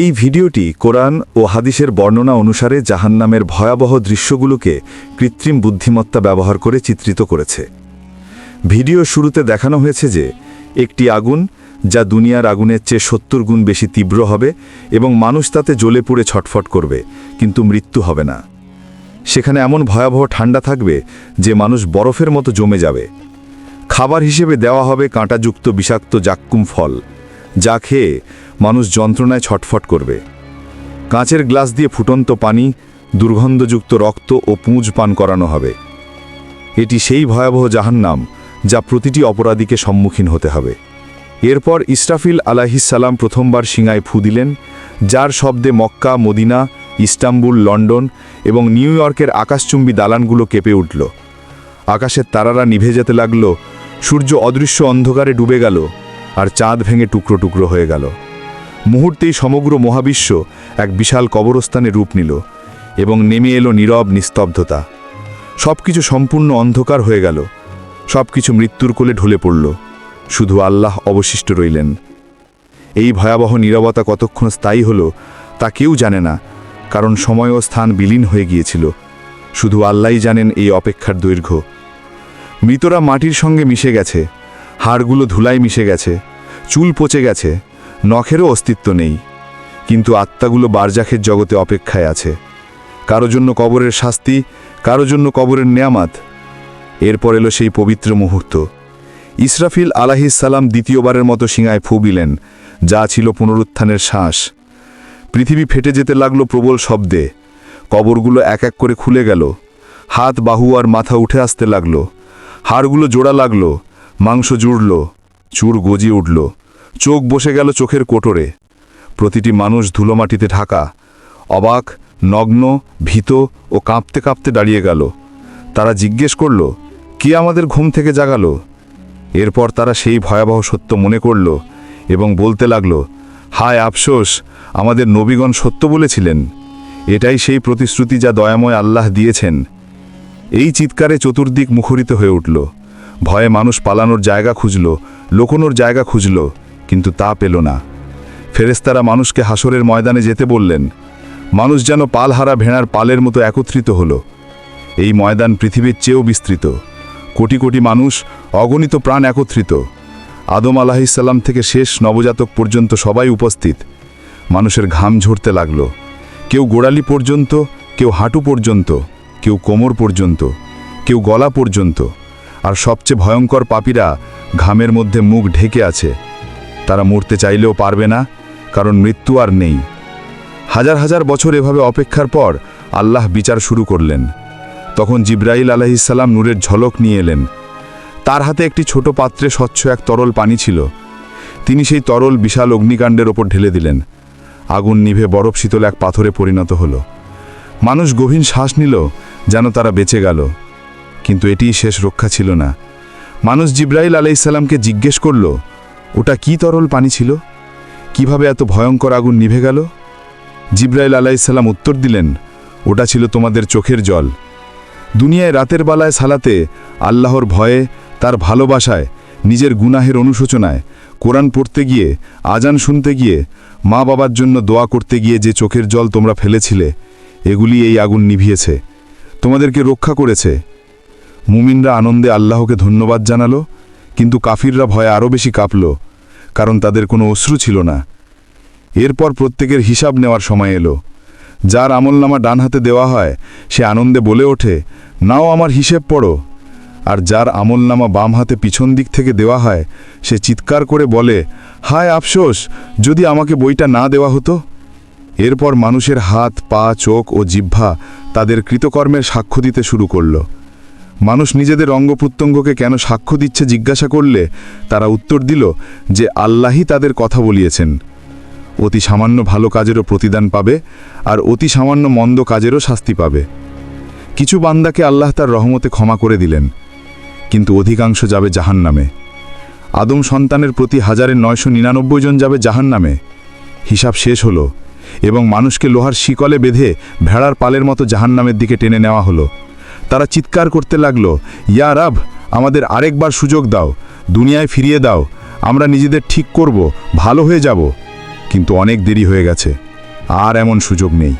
এই ভিডিওটি কোরআন ও হাদিসের বর্ণনা অনুসারে জাহান্নামের ভয়াবহ দৃশ্যগুলোকে কৃত্রিম বুদ্ধিমত্তা ব্যবহার করে চিত্রিত করেছে। ভিডিও শুরুতে দেখানো হয়েছে যে, একটি আগুন, যা দুনিয়ার আগুনের চেয়ে সত্তর গুণ বেশি তীব্র হবে এবং মানুষ তাতে জ্বলে পুড়ে ছটফট করবে, কিন্তু মৃত্যু হবে না। সেখানে এমন ভয়াবহ ঠান্ডা থাকবে যে মানুষ বরফের মতো জমে যাবে। খাবার হিসেবে দেওয়া হবে কাঁটাযুক্ত বিষাক্ত জাক্কুম ফল, যা খেয়ে মানুষ যন্ত্রণায় ছটফট করবে। কাঁচের গ্লাস দিয়ে ফুটন্ত পানি, দুর্গন্ধযুক্ত রক্ত ও পুঁজ পান করানো হবে। এটি সেই ভয়াবহ জাহান্নাম যা প্রতিটি অপরাধীকে সম্মুখীন হতে হবে। এরপর ইসরাফিল আলাহিসাল্লাম প্রথমবার সিঙায় ফু দিলেন, যার শব্দে মক্কা, মদিনা, ইস্তাম্বুল, লন্ডন এবং নিউ ইয়র্কের আকাশচুম্বী দালানগুলো কেঁপে উঠল। আকাশের তারারা নিভে যেতে লাগল, সূর্য অদৃশ্য অন্ধকারে ডুবে গেল আর চাঁদ ভেঙে টুকরো টুকরো হয়ে গেল। মুহূর্তেই সমগ্র মহাবিশ্ব এক বিশাল কবরস্থানে রূপ নিল এবং নেমে এলো নীরব নিস্তব্ধতা। সব কিছু সম্পূর্ণ অন্ধকার হয়ে গেল। সব কিছু মৃত্যুর কোলে ঢলে পড়ল। শুধু আল্লাহ অবশিষ্ট রইলেন। এই ভয়াবহ নীরবতা কতক্ষণ স্থায়ী হল তা কেউ জানে না, কারণ সময় ও স্থান বিলীন হয়ে গিয়েছিল। শুধু আল্লাহই জানেন এই অপেক্ষার দৈর্ঘ্য। মৃতরা মাটির সঙ্গে মিশে গেছে, হাড়গুলো ধুলায় মিশে গেছে, চুল পচে গেছে নখেরও অস্তিত্ব নেই। কিন্তু আত্মাগুলো বারজাখের জগতে অপেক্ষায় আছে। কারও জন্য কবরের শাস্তি, কারও জন্য কবরের নেয়ামাত। এরপর এলো সেই পবিত্র মুহূর্ত। ইসরাফিল আলাহিসাল্লাম দ্বিতীয়বারের মতো সিঙায় ফুবিলেন যা ছিল পুনরুত্থানের শ্বাস। পৃথিবী ফেটে যেতে লাগল প্রবল শব্দে। কবরগুলো এক এক করে খুলে গেল। হাত, বাহু আর মাথা উঠে আসতে লাগল। হাড়গুলো জোড়া লাগল। মাংস জুড়ল। চুর গজিয়ে উঠল। চোখ বসে গেল চোখের কোটরে। প্রতিটি মানুষ ধুলোমাটিতে ঢাকা। অবাক, নগ্ন, ভীত ও কাঁপতে কাঁপতে দাঁড়িয়ে গেল। তারা জিজ্ঞেস করল, কে আমাদের ঘুম থেকে জাগালো? এরপর তারা সেই ভয়াবহ সত্য মনে করল এবং বলতে লাগল, হায় আফসোস, আমাদের নবীগণ সত্য বলেছিলেন। এটাই সেই প্রতিশ্রুতি যা দয়াময় আল্লাহ দিয়েছেন। এই চিৎকারে চতুর্দিক মুখরিত হয়ে উঠল। ভয়ে মানুষ পালানোর জায়গা খুঁজল, লোকনোর জায়গা খুঁজল। কিন্তু তা পেল না। ফেরেস্তারা মানুষকে হাসরের ময়দানে যেতে বললেন, মানুষ যেন পালহারা ভেড়ার পালের মতো একত্রিত হল। এই ময়দান পৃথিবীর চেয়েও বিস্তৃত। কোটি কোটি মানুষ, অগণিত প্রাণ একত্রিত। আদম আলাহিসাল্লাম থেকে শেষ নবজাতক পর্যন্ত সবাই উপস্থিত। মানুষের ঘাম ঝরতে লাগল। কেউ গোড়ালি পর্যন্ত, কেউ হাঁটু পর্যন্ত, কেউ কোমর পর্যন্ত, কেউ গলা পর্যন্ত। আর সবচেয়ে ভয়ঙ্কর পাপীরা ঘামের মধ্যে মুখ ঢেকে আছে। তারা মরতে চাইলেও পারবে না, কারণ মৃত্যু আর নেই। হাজার হাজার বছর এভাবে অপেক্ষার পর আল্লাহ বিচার শুরু করলেন। তখন জিব্রাইল আলাহিসাল্লাম নূরের ঝলক নিয়ে এলেন। তার হাতে একটি ছোট পাত্রে স্বচ্ছ এক তরল পানি ছিল। তিনি সেই তরল বিশাল অগ্নিকাণ্ডের ওপর ঢেলে দিলেন। আগুন নিভে বরফ শীতল এক পাথরে পরিণত হল। মানুষ গভীর শ্বাস নিল যেন তারা বেঁচে গেল। কিন্তু এটিই শেষ রক্ষা ছিল না। মানুষ জিব্রাইল আলাইসাল্লামকে জিজ্ঞেস করল ওটা কি তরল পানি ছিল? কীভাবে এত ভয়ঙ্কর আগুন নিভে গেল? জিব্রাইল আলাইসাল্লাম উত্তর দিলেন, ওটা ছিল তোমাদের চোখের জল। দুনিয়ায় রাতের বেলায় সালাতে, আল্লাহর ভয়ে, তার ভালোবাসায়, নিজের গুনাহের অনুশোচনায়, কোরআন পড়তে গিয়ে আজান শুনতে গিয়ে মা বাবার জন্য দোয়া করতে গিয়ে যে চোখের জল তোমরা ফেলেছিলে, এগুলি এই আগুন নিভিয়েছে, তোমাদেরকে রক্ষা করেছে। মুমিনরা আনন্দে আল্লাহকে ধন্যবাদ জানালো, কিন্তু কাফিররা ভয়ে আরও বেশি কাঁপল। কারণ তাদের কোনো অশ্রু ছিল না। এরপর প্রত্যেকের হিসাব নেওয়ার সময় এলো। যার আমলনামা ডান হাতে দেওয়া হয়, সে আনন্দে বলে ওঠে, নাও আমার হিসেব পড়ো। আর যার আমলনামা বাম হাতে পিছন দিক থেকে দেওয়া হয়, সে চিৎকার করে বলে, হায় আফসোস, যদি আমাকে বইটা না দেওয়া হতো? এরপর মানুষের হাত, পা, চোখ ও জিহ্বা তাদের কৃতকর্মের সাক্ষ্য দিতে শুরু করল। মানুষ নিজেদের অঙ্গ প্রত্যঙ্গকে কেন সাক্ষ্য দিচ্ছে জিজ্ঞাসা করলে তারা উত্তর দিল যে আল্লাহই তাদের কথা বলিয়েছেন। অতি সামান্য ভালো কাজেরও প্রতিদান পাবে আর অতি সামান্য মন্দ কাজেরও শাস্তি পাবে। কিছু বান্দাকে আল্লাহ তার রহমতে ক্ষমা করে দিলেন, কিন্তু অধিকাংশ যাবে জাহান নামে আদম সন্তানের প্রতি হাজারের নয়শো নিরানব্বই জন যাবে জাহান নামে হিসাব শেষ হলো এবং মানুষকে লোহার শিকলে বেঁধে ভেড়ার পালের মতো জাহান্নামের দিকে টেনে নেওয়া হলো। তারা চিৎকার করতে লাগল, ইয়া রাব, আমাদের আরেকবার সুযোগ দাও, দুনিয়ায় ফিরিয়ে দাও, আমরা নিজেদের ঠিক করব, ভালো হয়ে যাব। কিন্তু অনেক দেরি হয়ে গেছে, আর এমন সুযোগ নেই।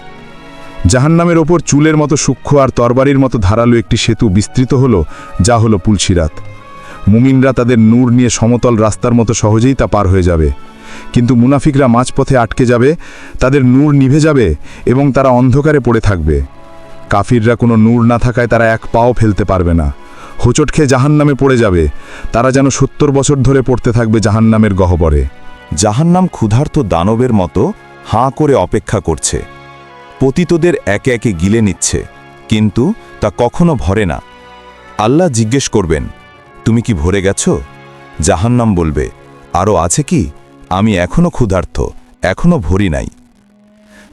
জাহান্নামের ওপর চুলের মতো সূক্ষ্ম আর তরবারির মতো ধারালো একটি সেতু বিস্তৃত হলো, যা হলো পুলসিরাত। মুমিনরা তাদের নূর নিয়ে সমতল রাস্তার মতো সহজেই তা পার হয়ে যাবে। কিন্তু মুনাফিকরা মাঝপথে আটকে যাবে, তাদের নূর নিভে যাবে এবং তারা অন্ধকারে পড়ে থাকবে। কাফিররা কোনো নূর না থাকায় তারা এক পাও ফেলতে পারবে না। হোঁচট খেয়ে জাহান্নামে পড়ে যাবে। তারা যেন সত্তর বছর ধরে পড়তে থাকবে জাহান জাহান্নামের গহ্বরে। জাহান্নাম ক্ষুধার্ত দানবের মতো হাঁ করে অপেক্ষা করছে। পতিতদের একে একে গিলে নিচ্ছে, কিন্তু তা কখনো ভরে না। আল্লাহ জিজ্ঞেস করবেন, তুমি কি ভরে গেছ? জাহান্নাম বলবে আরও আছে কি? আমি এখনও ক্ষুধার্ত, এখনও ভরি নাই।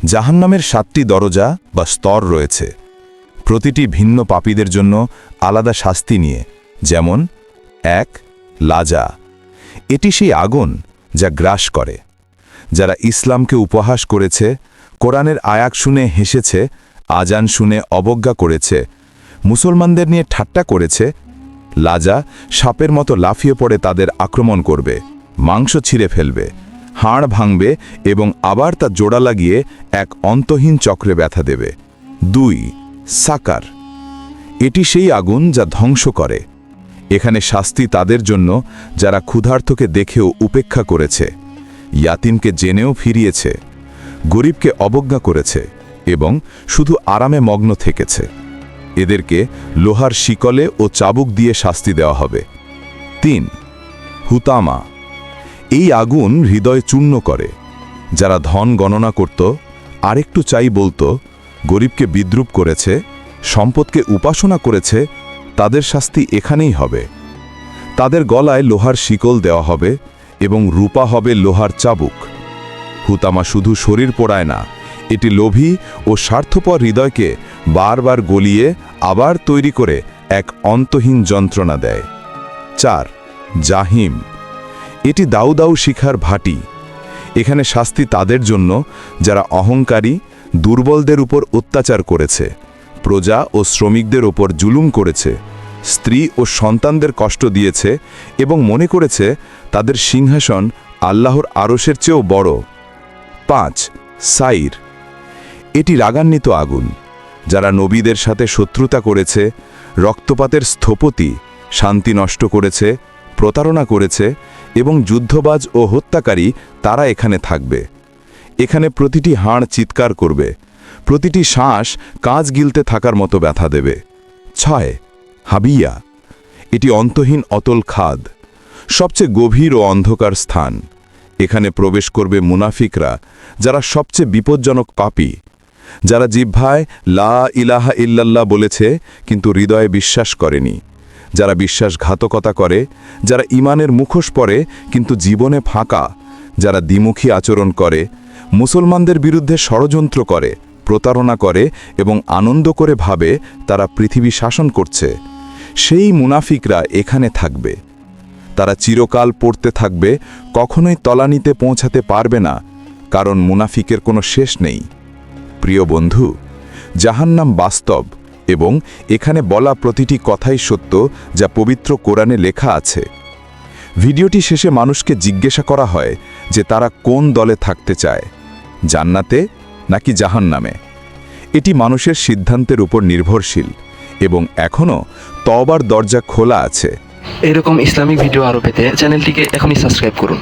জাহান্নামের সাতটি দরজা বা স্তর রয়েছে। প্রতিটি ভিন্ন পাপীদের জন্য আলাদা শাস্তি নিয়ে, যেমন, এক, লাজা। এটি সেই আগুন যা গ্রাস করে, যারা ইসলামকে উপহাস করেছে, কোরআনের আয়াক শুনে হেসেছে, আজান শুনে অবজ্ঞা করেছে, মুসলমানদের নিয়ে ঠাট্টা করেছে, লাজা সাপের মতো লাফিয়ে পড়ে তাদের আক্রমণ করবে, মাংস ছিঁড়ে ফেলবে, হাড় ভাঙবে এবং আবার তা জোড়া লাগিয়ে এক অন্তহীন চক্রে ব্যথা দেবে। দুই সাকার। এটি সেই আগুন যা ধ্বংস করে। এখানে শাস্তি তাদের জন্য, যারা ক্ষুধার্থকে দেখেও উপেক্ষা করেছে, ইয়াতিমকে জেনেও ফিরিয়েছে, গরিবকে অবজ্ঞা করেছে এবং শুধু আরামে মগ্ন থেকেছে। এদেরকে লোহার শিকলে ও চাবুক দিয়ে শাস্তি দেওয়া হবে। তিন, হুতামা। এই আগুন হৃদয় চূর্ণ করে। যারা ধন গণনা করত, আরেকটু চাই বলতো গরিবকে বিদ্রুপ করেছে, সম্পদকে উপাসনা করেছে, তাদের শাস্তি এখানেই হবে। তাদের গলায় লোহার শিকল দেওয়া হবে এবং রূপা হবে লোহার চাবুক। হুতামা শুধু শরীর পোড়ায় না, এটি লোভী ও স্বার্থপর হৃদয়কে বারবার গলিয়ে আবার তৈরি করে এক অন্তহীন যন্ত্রণা দেয়। চার, জাহিম। এটি দাউ দাউ শিখার ভাটি। এখানে শাস্তি তাদের জন্য, যারা অহংকারী দুর্বলদের উপর অত্যাচার করেছে, প্রজা ও শ্রমিকদের ওপর জুলুম করেছে, স্ত্রী ও সন্তানদের কষ্ট দিয়েছে এবং মনে করেছে তাদের সিংহাসন আল্লাহর আরসের চেয়েও বড়। পাঁচ, সাইর। এটি রাগান্বিত আগুন, যারা নবীদের সাথে শত্রুতা করেছে, রক্তপাতের স্থপতি, শান্তি নষ্ট করেছে, প্রতারণা করেছে এবং যুদ্ধবাজ ও হত্যাকারী তারা এখানে থাকবে। এখানে প্রতিটি হাড় চিৎকার করবে। প্রতিটি শ্বাস কাজ গিলতে থাকার মতো ব্যথা দেবে। ছয়, হাবিয়া। এটি অন্তহীন অতল খাদ, সবচেয়ে গভীর ও অন্ধকার স্থান। এখানে প্রবেশ করবে মুনাফিকরা, যারা সবচেয়ে বিপজ্জনক পাপী। যারা জিহ্ভায় লা ইলাহা ইল্লাল্লাহ বলেছে, কিন্তু হৃদয়ে বিশ্বাস করেনি। যারা বিশ্বাসঘাতকতা করে, যারা ইমানের মুখোশ পরে, কিন্তু জীবনে ফাঁকা। যারা দ্বিমুখী আচরণ করে মুসলমানদের বিরুদ্ধে ষড়যন্ত্র করে, প্রতারণা করে এবং আনন্দ করে ভাবে তারা পৃথিবী শাসন করছে। সেই মুনাফিকরা এখানে থাকবে। তারা চিরকাল পড়তে থাকবে, কখনোই তলানিতে পৌঁছাতে পারবে না, কারণ মুনাফিকের কোনো শেষ নেই। প্রিয় বন্ধু, জাহান্নাম বাস্তব এবং এখানে বলা প্রতিটি কথাই সত্য যা পবিত্র কোরআনে লেখা আছে। ভিডিওটি শেষে মানুষকে জিজ্ঞাসা করা হয় যে তারা কোন দলে থাকতে চায়। জান্নাতে নাকি জাহান নামে এটি মানুষের সিদ্ধান্তের উপর নির্ভরশীল এবং এখনও তবার দরজা খোলা আছে। এরকম ইসলামিক ভিডিও আরও পেতে চ্যানেলটিকে এখনই সাবস্ক্রাইব করুন।